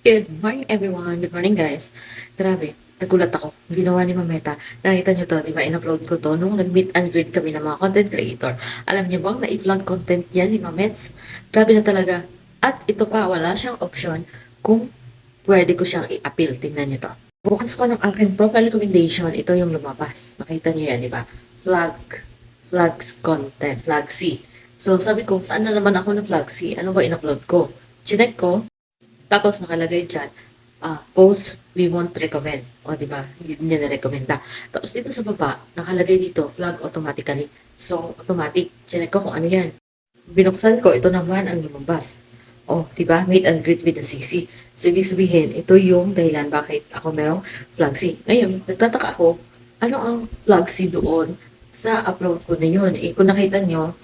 Good morning everyone. Good morning guys. Grabe, nagulat ako. Ginawa ni Mameta. Nakita nyo to, di ba? In-upload ko to nung nag-meet and greet kami ng mga content creator. Alam niyo bang na-vlog content yan ni Mamets? Grabe na talaga. At ito pa, wala siyang option kung pwede ko siyang i-appeal. Tingnan niyo to. Bukas ko ng aking profile recommendation, ito yung lumabas. Nakita niyo yan, di ba? Flag, flags content, flag C. So sabi ko, saan na naman ako na flag C? Ano ba in-upload ko? Chinek ko, tapos nakalagay dyan, ah, post we won't recommend. O, di ba? Hindi niya na-recommenda. Tapos dito sa baba, nakalagay dito, flag automatically. So, automatic. Chinek ko kung ano yan. Binuksan ko, ito naman ang lumabas. O, di ba? Meet and greet with the CC. So, ibig sabihin, ito yung dahilan bakit ako merong flag C. Ngayon, nagtataka ako, ano ang flag C doon sa upload ko na yun? Eh, kung nakita nyo,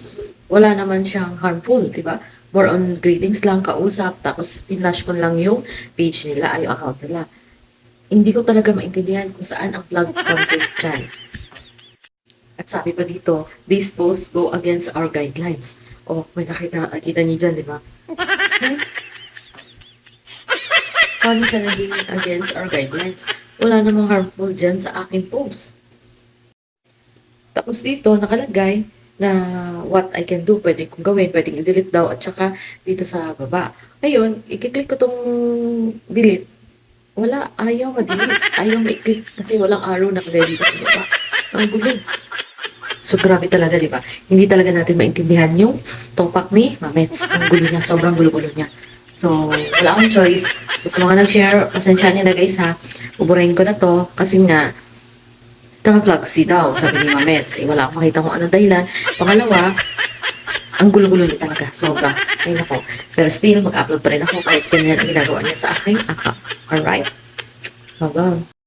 wala naman siyang harmful, di ba? More on greetings lang, kausap, tapos flash ko lang yung page nila, ay yung account nila. Hindi ko talaga maintindihan kung saan ang flag content dyan. At sabi pa dito, these posts go against our guidelines. Oh, may nakita, kita niyo dyan, di ba? Paano siya naging against our guidelines? Wala namang harmful dyan sa aking post. Tapos dito, nakalagay na what I can do, pwede kong gawin, pwedeng i-delete daw, at saka dito sa baba. Ngayon, i-click ko tong delete. Wala, ayaw ma-delete. Ayaw ma-click kasi walang arrow na kagaya dito sa baba. Ang gulo. So, grabe talaga, di ba? Hindi talaga natin maintindihan yung topak ni Mamets. Ang gulo niya, sobrang gulo-gulo niya. So, wala akong choice. So, sa mga nag-share, pasensya niya na guys ha. Uburahin ko na to kasi nga, naka-flag C daw, sabi ni Mamets. Eh, wala akong makita kung anong dahilan. Pangalawa, ang gulo-gulo niya talaga. Sobra. Ay nako. Pero still, mag-upload pa rin ako kahit ganyan ang ginagawa niya sa aking account. Alright? Bye-bye.